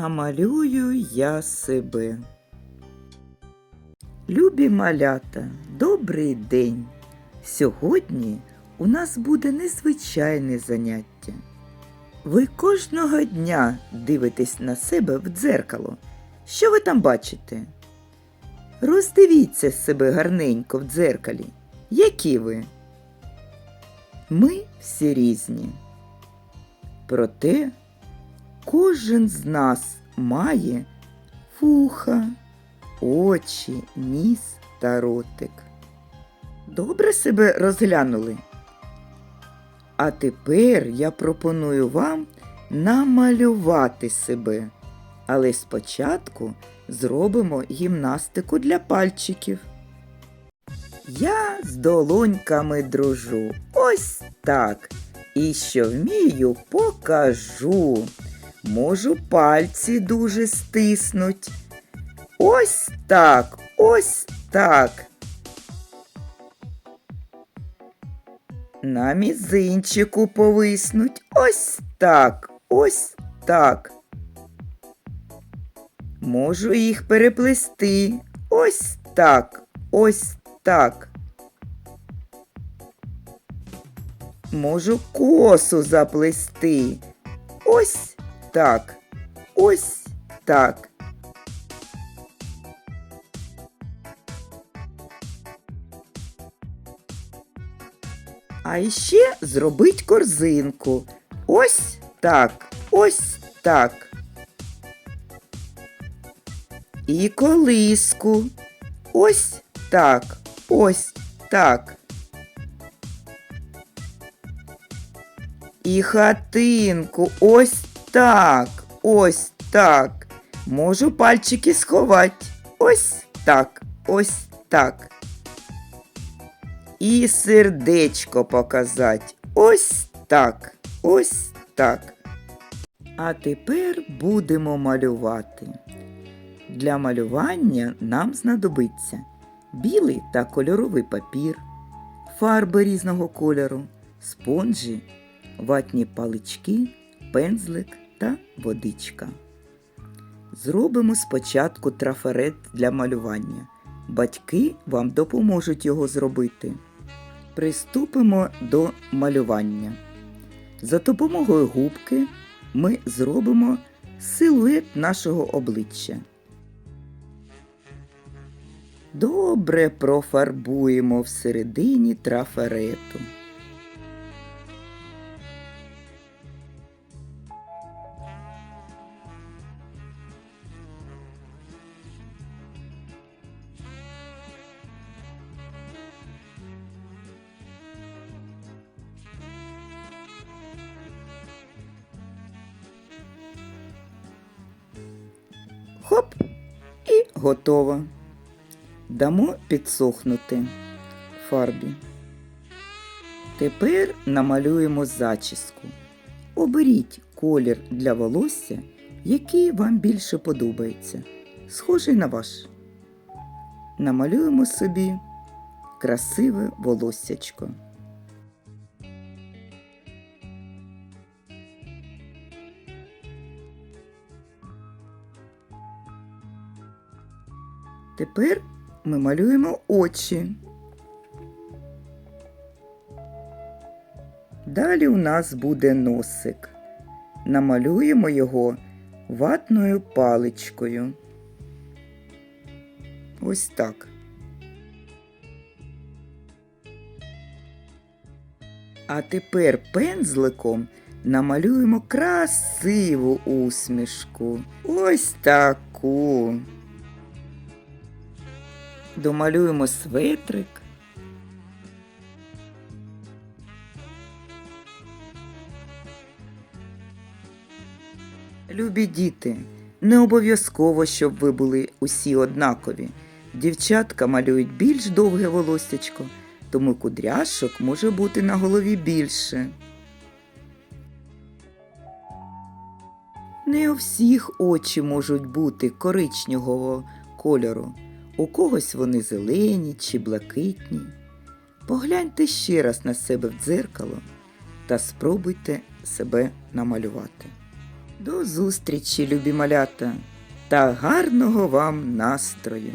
Намалюю я себе. Любі малята, добрий день. Сьогодні у нас буде незвичайне заняття. Ви кожного дня дивитесь на себе в дзеркало. Що ви там бачите? Роздивіться себе гарненько в дзеркалі. Які ви? Ми всі різні. Проте кожен з нас має вуха, очі, ніс та ротик. Добре себе розглянули? А тепер я пропоную вам намалювати себе. Але спочатку зробимо гімнастику для пальчиків. Я з долоньками дружу. Ось так. І що вмію, покажу. Можу пальці дуже стиснуть. Ось так, ось так. На мізинчику повиснуть. Ось так, ось так. Можу їх переплести. Ось так, ось так. Можу косу заплести. Ось так, ось так. А іще зробить корзинку. Ось так, ось так. І колиску. Ось так, ось так. І хатинку ось так, ось так. Можу пальчики сховати. Ось так, ось так. І сердечко показати. Ось так, ось так. А тепер будемо малювати. Для малювання нам знадобиться білий та кольоровий папір, фарби різного кольору, спонжі, ватні палички, пензлик та водичка. Зробимо спочатку трафарет для малювання. Батьки вам допоможуть його зробити. Приступимо до малювання. За допомогою губки ми зробимо силует нашого обличчя. Добре профарбуємо всередині трафарету. Хоп! І готово. Дамо підсохнути фарбі. Тепер намалюємо зачіску. Оберіть колір для волосся, який вам більше подобається, схожий на ваш. Намалюємо собі красиве волоссячко. Тепер ми малюємо очі. Далі у нас буде носик. Намалюємо його ватною паличкою. Ось так. А тепер пензликом намалюємо красиву усмішку. Ось таку. Домалюємо светрик. Любі діти, не обов'язково, щоб ви були усі однакові. Дівчатка малюють більш довге волоссячко, тому кудряшок може бути на голові більше. Не у всіх очі можуть бути коричневого кольору. У когось вони зелені чи блакитні. Погляньте ще раз на себе в дзеркало та спробуйте себе намалювати. До зустрічі, любі малята, та гарного вам настрою!